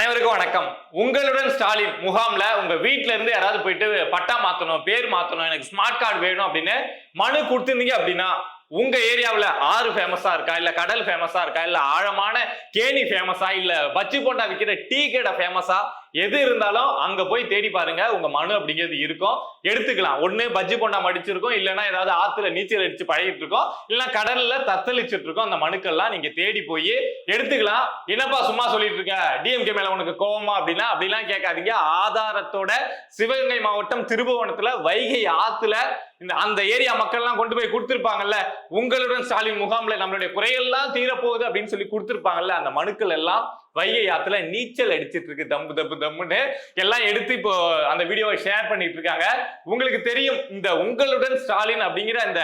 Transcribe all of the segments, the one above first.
அனைவருக்கும் வணக்கம். உங்களுடன் ஸ்டாலின் முகாம்ல உங்க வீட்டுல இருந்து யாராவது போயிட்டு பட்டா மாத்தணும் பேர் மாத்தணும் எனக்கு ஸ்மார்ட் கார்டு வேணும் அப்படின்னு மனு கொடுத்துருந்தீங்க அப்படின்னா உங்க ஏரியாவில் ஆறு ஃபேமஸா இருக்கா? இல்ல கடல் ஃபேமஸா இருக்கா? இல்ல ஆழமான கேணி ஃபேமஸா இல்ல பச்சி போண்டா விற்கிற டீ கடை ஃபேமஸா எது இருந்தாலும் அங்க போய் தேடி பாருங்க. உங்க மனு அப்படிங்கிறது இருக்கும். எடுத்துக்கலாம். ஒண்ணு பஜ்ஜி போண்டா மடிச்சிருக்கோம். இல்லைன்னா ஏதாவது ஆத்துல நீச்சல் அடிச்சு பழகிட்டு இருக்கோம் இல்லைன்னா கடல்ல தத்தளிச்சுட்டு இருக்கோம் அந்த மனுக்கள்லாம் நீங்க தேடி போய் எடுத்துக்கலாம். என்னப்பா சும்மா சொல்லிட்டு இருக்க டிஎம்கே மேல உனக்கு கோவமா அப்படின்னா அப்படிலாம் கேட்காதீங்க. ஆதாரத்தோட சிவகங்கை மாவட்டம் திருபுவனத்துல வைகை ஆத்துல இந்த அந்த ஏரியா மக்கள்லாம் கொண்டு போய் கொடுத்துருப்பாங்கல்ல. உங்களுடன் ஸ்டாலின் முகாம்ல நம்மளுடைய குறையெல்லாம் தீரப்போகுது அப்படின்னு சொல்லி கொடுத்துருப்பாங்கல்ல. அந்த மனுக்கள் எல்லாம் வைகை ஆத்துல நீச்சல் அடிச்சிட்டு இருக்கு தம்பு தப்பு தம்முன்னு எல்லாம் எடுத்து இப்போ அந்த வீடியோவை ஷேர் பண்ணிட்டு இருக்காங்க. உங்களுக்கு தெரியும் இந்த உங்களுடன் ஸ்டாலின் அப்படிங்கிற அந்த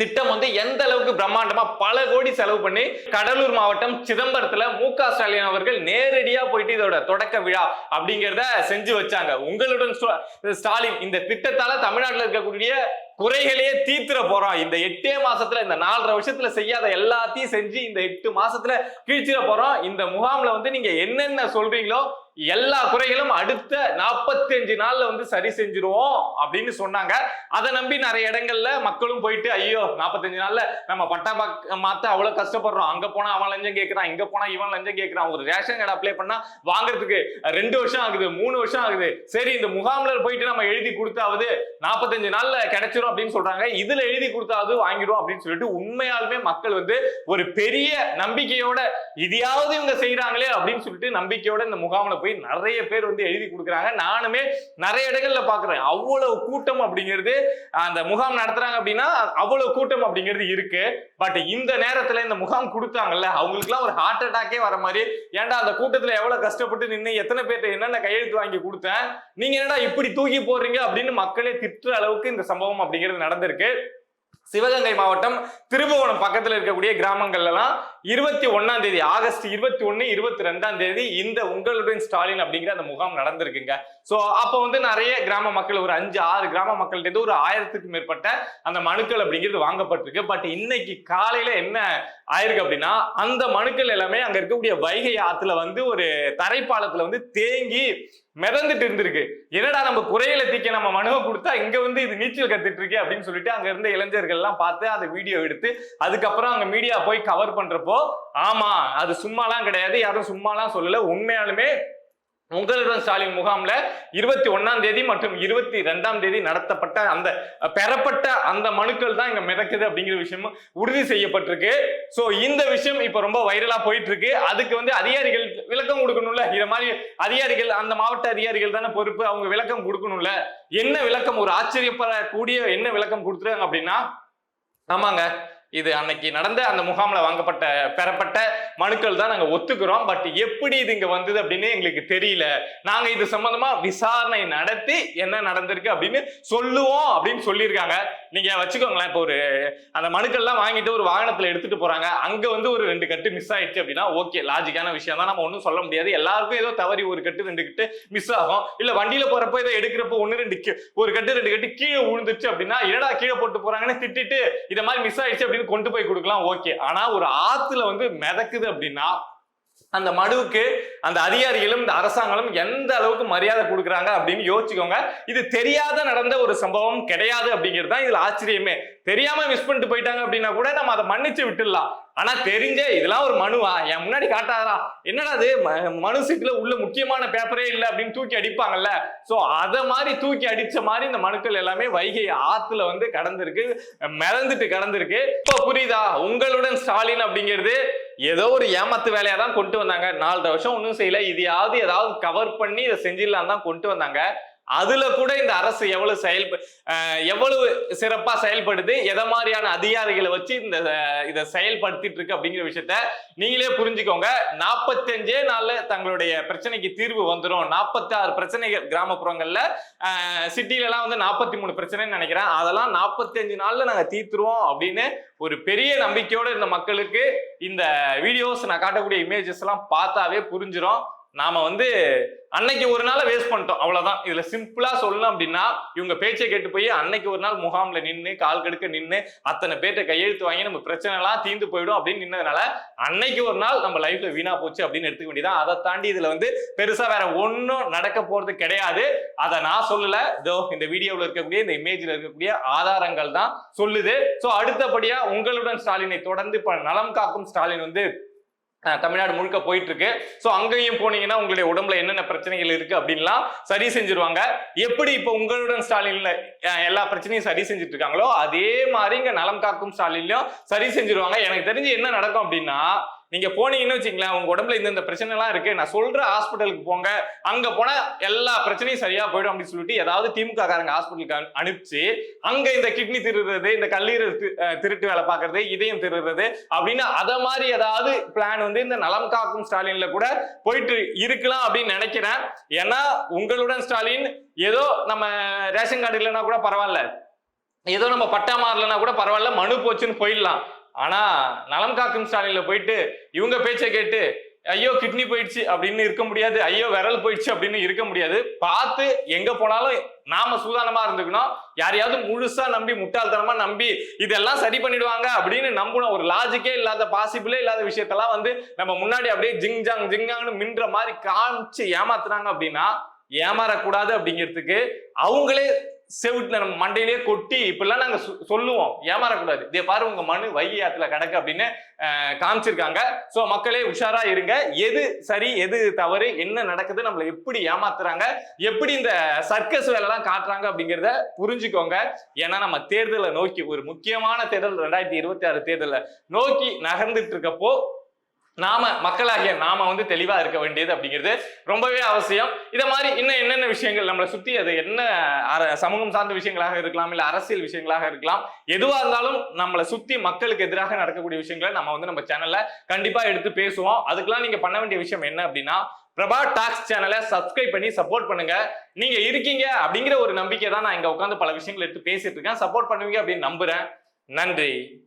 திட்டம் வந்து எந்த அளவுக்கு பிரம்மாண்டமா பல கோடி செலவு பண்ணி கடலூர் மாவட்டம் சிதம்பரத்துல மு க ஸ்டாலின் அவர்கள் நேரடியா போயிட்டு இதோட தொடக்க விழா அப்படிங்கிறத செஞ்சு வச்சாங்க. உங்களுடன் ஸ்டாலின் இந்த திட்டத்தால தமிழ்நாட்டில் இருக்கக்கூடிய குறைகளையே தீர்த்துற போறோம் இந்த எட்டே மாசத்துல இந்த நாலரை வருஷத்துல செய்யாத எல்லாத்தையும் செஞ்சு இந்த எட்டு மாசத்துல கீழ்ச்சிட போறோம் இந்த முகாம்ல வந்து நீங்க என்னென்ன சொல்றீங்களோ எல்லா குறைகளும் அடுத்த 45 நாள்ல வந்து சரி செஞ்சிருவோம் அப்படின்னு சொன்னாங்க. அதை நம்பி நிறைய இடங்கள்ல மக்களும் போயிட்டு ஐயோ 45 நாள்ல நம்ம பட்டா மாத்த அவ்வளவு கஷ்டப்படுறோம். அங்க போனா அவன் லஞ்சம் கேட்கிறான் இங்க போனா இவன் லஞ்சம் கேட்கிறான் ஒரு ரேஷன் கார்டு அப்ளை பண்ணா வாங்குறதுக்கு ரெண்டு வருஷம் ஆகுது மூணு வருஷம் ஆகுது. சரி இந்த முகாம்ல போயிட்டு நம்ம எழுதி கொடுத்தாவது 45 நாள்ல கிடைச்சிரும் அப்படின்னு சொல்றாங்க. இதுல எழுதி கொடுத்தாவது வாங்கிடும் அப்படின்னு சொல்லிட்டு உண்மையாலுமே மக்கள் வந்து ஒரு பெரிய நம்பிக்கையோட இதையாவது இவங்க செய்யறாங்களே அப்படின்னு சொல்லிட்டு நம்பிக்கையோட இந்த முகாம்ல போய் நிறைய பேர் வந்து எழுதி கொடுக்குறாங்க. நானுமே நிறைய இடங்கள்ல பாக்குறேன் அவ்வளவு கூட்டம் அப்படிங்கிறது அந்த முகாம் நடத்துறாங்க அப்படின்னா அவ்வளவு கூட்டம் அப்படிங்கிறது இருக்கு. பட் இந்த நேரத்துல இந்த முகாம் கொடுத்தாங்கல்ல அவங்களுக்குலாம் ஒரு ஹார்ட் அட்டாக்கே வர மாதிரி ஏன்டா அந்த கூட்டத்துல எவ்வளவு கஷ்டப்பட்டு நின்று எத்தனை பேர்ட்ட என்னென்ன கையெழுத்து வாங்கி கொடுத்தேன் நீங்க என்னடா இப்படி தூக்கி போடுறீங்க அப்படின்னு மக்களே திட்டுற அளவுக்கு இந்த சம்பவம் அப்படிங்கிறது நடந்திருக்கு. சிவகங்கை மாவட்டம் திருபுவனம் பக்கத்துல இருக்கக்கூடிய கிராமங்கள்ல எல்லாம் இருபத்தி ஒன்னாம் தேதி ஆகஸ்ட் இருபத்தி ஒன்னு இருபத்தி ரெண்டாம் தேதி இந்த உங்களுடன் ஸ்டாலின் அப்படிங்கிற அந்த முகாம் நடந்திருக்குங்க. ஸோ அப்போ வந்து நிறைய கிராம மக்கள் ஒரு அஞ்சு ஆறு கிராம மக்கள்கிட்ட ஒரு ஆயிரத்துக்கு மேற்பட்ட அந்த மனுக்கள் அப்படிங்கிறது வாங்கப்பட்டிருக்கு. பட் இன்னைக்கு காலையில என்ன ஆயிருக்கு அப்படின்னா அந்த மனுக்கள் எல்லாமே அங்க இருக்கக்கூடிய வைகை ஆத்துல வந்து ஒரு தரைப்பாலத்துல வந்து தேங்கி மிதந்துட்டு இருந்திருக்கு. என்னடா நம்ம குறையில தீக்க நம்ம மனுவை கொடுத்தா இங்க வந்து இது நீச்சல் கத்துட்டு இருக்கே அப்படின்னு சொல்லிட்டு அங்க இருந்த இளைஞர்கள் எல்லாம் பார்த்து அதை வீடியோ எடுத்து அதுக்கப்புறம் அங்க மீடியா போய் கவர் பண்றப்போ ஆமா அது சும்மாலாம் கிடையாது யாரும் சும்மாலாம் சொல்லல. உண்மையாலுமே உங்களுடன் ஸ்டாலின் முகாம்ல இருபத்தி ஒன்னாம் தேதி மற்றும் இருபத்தி ரெண்டாம் தேதி நடத்தப்பட்ட அந்த பெறப்பட்ட அந்த மனுக்கள் தான் இங்க மிதக்குது அப்படிங்கிற விஷயமும் உறுதி செய்யப்பட்டிருக்கு. சோ இந்த விஷயம் இப்ப ரொம்ப வைரலா போயிட்டு இருக்கு அதுக்கு வந்து அதிகாரிகள் விளக்கம் கொடுக்கணும்ல? இத மாதிரி அதிகாரிகள் அந்த மாவட்ட அதிகாரிகள் தானே பொறுப்பு. அவங்க விளக்கம் கொடுக்கணும்ல? என்ன விளக்கம்? ஒரு ஆச்சரியப்படக்கூடிய என்ன விளக்கம் கொடுத்துருக்காங்க அப்படின்னா? ஆமாங்க. இது அன்னைக்கு நடந்த அந்த முகாமில் வாங்கப்பட்ட பெறப்பட்ட மனுக்கள் தான் நாங்கள் ஒத்துக்கிறோம். பட் எப்படி இது இங்கே வந்தது அப்படின்னு எங்களுக்கு தெரியல. நாங்கள் இது சம்மந்தமாக விசாரணை நடத்தி என்ன நடந்திருக்கு அப்படின்னு சொல்லுவோம் அப்படின்னு சொல்லியிருக்காங்க. நீங்கள் வச்சுக்கோங்களேன் இப்போ ஒரு அந்த மனுக்கள்லாம் வாங்கிட்டு ஒரு வாகனத்தில் எடுத்துகிட்டு போகிறாங்க அங்கே வந்து ஒரு ரெண்டு கட்டு மிஸ் ஆயிடுச்சு அப்படின்னா ஓகே லாஜிக்கான விஷயம் தான். நம்ம ஒன்றும் சொல்ல முடியாது. எல்லாருக்கும் ஏதோ தவறி ஒரு கட்டு ரெண்டு கட்டு மிஸ் ஆகும். இல்லை வண்டியில் போகிறப்போ ஏதோ எடுக்கிறப்போ ஒன்று ரெண்டு கீ- ஒரு கட்டு ரெண்டு கட்டு கீழே விழுந்துச்சு அப்படின்னா என்னடா கீழே போட்டு போகிறாங்கன்னு திட்டிட்டு இதை மாதிரி மிஸ் ஆயிடுச்சு அப்படின்னு கொண்டு போய் கொடுக்கலாம் ஓகே. ஆனா ஒரு ஆத்துல வந்து மிதக்குது அப்படின்னா அந்த மனுவுக்கு அந்த அதிகாரிகளும் இந்த அரசாங்கமும் எந்த அளவுக்கு மரியாதை கொடுக்குறாங்க அப்படின்னு யோசிச்சுக்கோங்க. இது தெரியாத நடந்த ஒரு சம்பவம் கிடையாது அப்படிங்கிறது தான் இதுல ஆச்சரியமே. தெரியாம மிஸ் பண்ணிட்டு போயிட்டாங்க அப்படின்னா கூட நம்ம அதை மன்னிச்சு விட்டுடலாம். ஆனா தெரிஞ்சே இதெல்லாம் ஒரு மனுவா? என் முன்னாடி காட்டாதா என்னடா அது ம- மனு சீட்டுல உள்ள முக்கியமான பேப்பரே இல்லை அப்படின்னு தூக்கி அடிப்பாங்கல்ல. சோ அதை மாதிரி தூக்கி அடிச்ச மாதிரி இந்த மனுக்கள் எல்லாமே வைகை ஆத்துல வந்து கடந்திருக்கு மிதந்துட்டு கடந்திருக்கு. இப்ப புரியுதா? உங்களுடன் ஸ்டாலின் அப்படிங்கிறது ஏதோ ஒரு ஏமாத்து வேலையா தான் கொண்டு வந்தாங்க. நாலரை வருஷம் ஒன்றும் செய்யல. இதையாவது ஏதாவது கவர் பண்ணி இதை செஞ்சிடலாம் தான் கொண்டு வந்தாங்க. அதுல கூட இந்த அரசு எவ்வளவு செயல் எவ்வளவு சிறப்பா செயல்படுது எதை மாதிரியான அதிகாரிகளை வச்சு இந்த இதை செயல்படுத்திட்டு இருக்கு அப்படிங்கிற விஷயத்த நீங்களே புரிஞ்சுக்கோங்க. நாற்பத்தஞ்சே நாள்ல தங்களுடைய பிரச்சனைக்கு தீர்வு வந்துடும் நாற்பத்தி ஆறு பிரச்சனைகள் கிராமப்புறங்கள்ல சிட்டில எல்லாம் வந்து நாற்பத்தி மூணு பிரச்சனைன்னு நினைக்கிறேன். அதெல்லாம் நாற்பத்தஞ்சு நாள்ல நாங்க தீர்த்துருவோம் அப்படின்னு ஒரு பெரிய நம்பிக்கையோட இருந்த மக்களுக்கு இந்த வீடியோஸ் நான் காட்டக்கூடிய இமேஜஸ் எல்லாம் பார்த்தாவே புரிஞ்சிடும் நாம வந்து அன்னைக்கு ஒரு நாள் வேஸ்ட் பண்ணிட்டோம். அவ்வளவுதான். இதுல சிம்பிளா சொல்லணும் அப்படின்னா இவங்க பேச்சை கேட்டு போய் அன்னைக்கு ஒரு நாள் முகாம்ல நின்று கால் கடுக்க நின்று அத்தனை பேர்ட்ட கையெழுத்து வாங்கி நம்ம பிரச்சனை எல்லாம் தீர்ந்து போயிடும் அப்படின்னு நின்னதுனால அன்னைக்கு ஒரு நாள் நம்ம லைஃப்ல வீணா போச்சு அப்படின்னு எடுத்துக்க வேண்டியதான் அதை தாண்டி இதுல வந்து பெருசா வேற ஒன்றும் நடக்க போறது கிடையாது. அதை நான் சொல்லல. இதோ இந்த வீடியோவில் இருக்கக்கூடிய இந்த இமேஜ்ல இருக்கக்கூடிய ஆதாரங்கள் தான் சொல்லுது. ஸோ அடுத்தபடியா உங்களுடன் ஸ்டாலினை தொடர்ந்து இப்ப நலம் காக்கும் ஸ்டாலின் வந்து தமிழ்நாடு முழுக்க போயிட்டு இருக்கு ஸோ அங்கேயும் போனீங்கன்னா உங்களுடைய உடம்புல என்னென்ன பிரச்சனைகள் இருக்கு அப்படின்லாம் சரி செஞ்சிருவாங்க. எப்படி இப்போ உங்களுடன் ஸ்டாலின்ல எல்லா பிரச்சனையும் சரி செஞ்சுட்டு இருக்காங்களோ அதே மாதிரி இங்க நலம் காக்கும் ஸ்டாலின்லயும் சரி செஞ்சிருவாங்க. எனக்கு தெரிஞ்சு என்ன நடக்கும் அப்படின்னா நீங்க போனீங்கன்னு வச்சுங்களேன் உங்க உடம்புல இந்த இந்த பிரச்சனை எல்லாம் இருக்கு. நான் சொல்ற ஹாஸ்பிட்டலுக்கு போங்க. அங்க போனா எல்லா பிரச்சனையும் சரியா போயிடும் அப்படின்னு சொல்லிட்டு ஏதாவது திமுக காரங்க ஹாஸ்பிட்டலுக்கு அனுப்பிச்சு அங்க இந்த கிட்னி திருடுறது இந்த கல்லீரல் திருட்டு வேலை பார்க்கறது இதயம் திருடுறது அப்படின்னு அத மாதிரி ஏதாவது பிளான் வந்து இந்த நலம் காக்கும் ஸ்டாலின்ல கூட போயிட்டு இருக்கலாம் அப்படின்னு நினைக்கிறேன். ஏன்னா உங்களுடன் ஸ்டாலின் ஏதோ நம்ம ரேஷன் கார்டு இல்லைன்னா கூட பரவாயில்ல. ஏதோ நம்ம பட்டா மாறலன்னா கூட பரவாயில்ல மனு போச்சுன்னு போயிடலாம். ஆனா நலம் காக்கும் ஸ்டாலின்ல போயிட்டு இவங்க பேச்சை கேட்டு ஐயோ கிட்னி போயிடுச்சு அப்படின்னு இருக்க முடியாது ஐயோ விரல் போயிடுச்சு அப்படின்னு இருக்க முடியாது. பார்த்து எங்க போனாலும் நாம சூதானமா இருந்துக்கணும். யாரையாவது முழுசா நம்பி முட்டாள்தனமா நம்பி இதெல்லாம் சரி பண்ணிடுவாங்க அப்படின்னு நம்பணும். ஒரு லாஜிக்கே இல்லாத பாசிபிளே இல்லாத விஷயத்தெல்லாம் வந்து நம்ம முன்னாடி அப்படியே ஜிங் ஜாங் ஜிங்காங்னு மின்ற மாதிரி காமிச்சு ஏமாத்துறாங்க அப்படின்னா ஏமாறக்கூடாது அப்படிங்கிறதுக்கு அவங்களே செவுட்டுல நம்ம மண்டையிலேயே கொட்டி இப்படிலாம் நாங்க சொல்லுவோம். ஏமாறக்கூடாது. இதே பாரு உங்க மனு வைகை ஆத்துல கிடக்கு அப்படின்னு காமிச்சிருக்காங்க. சோ மக்களே உஷாரா இருங்க. எது சரி எது தவறு என்ன நடக்குது நம்மள எப்படி ஏமாத்துறாங்க எப்படி இந்த சர்க்கஸ் வேலைலாம் காட்டுறாங்க அப்படிங்கிறத புரிஞ்சுக்கோங்க. ஏன்னா நம்ம தேர்தலை நோக்கி ஒரு முக்கியமான தேர்தல் ரெண்டாயிரத்தி இருபத்தி ஆறு தேர்தலை நோக்கி நகர்ந்துட்டு இருக்கப்போ நாம மக்களாகிய நாம வந்து தெளிவா இருக்க வேண்டியது அப்படிங்கிறது ரொம்பவே அவசியம். இதை மாதிரி இன்னும் என்னென்ன விஷயங்கள் நம்மளை சுத்தி அது என்ன அர- சமூகம் சார்ந்த விஷயங்களாக இருக்கலாம் இல்ல அரசியல் விஷயங்களாக இருக்கலாம் எதுவா இருந்தாலும் நம்மளை சுத்தி மக்களுக்கு எதிராக நடக்கக்கூடிய விஷயங்களை நம்ம வந்து நம்ம சேனல்ல கண்டிப்பா எடுத்து பேசுவோம். அதுக்கெல்லாம் நீங்க பண்ண வேண்டிய விஷயம் என்ன அப்படின்னா பிரபா டாக்ஸ் சேனலை சப்ஸ்கிரைப் பண்ணி சப்போர்ட் பண்ணுங்க. நீங்க இருக்கீங்க அப்படிங்கிற ஒரு நம்பிக்கை தான் நான் இங்க உட்காந்து பல விஷயங்களை எடுத்து பேசிட்டு இருக்கேன். சப்போர்ட் பண்ணுவீங்க அப்படின்னு நம்புறேன். நன்றி.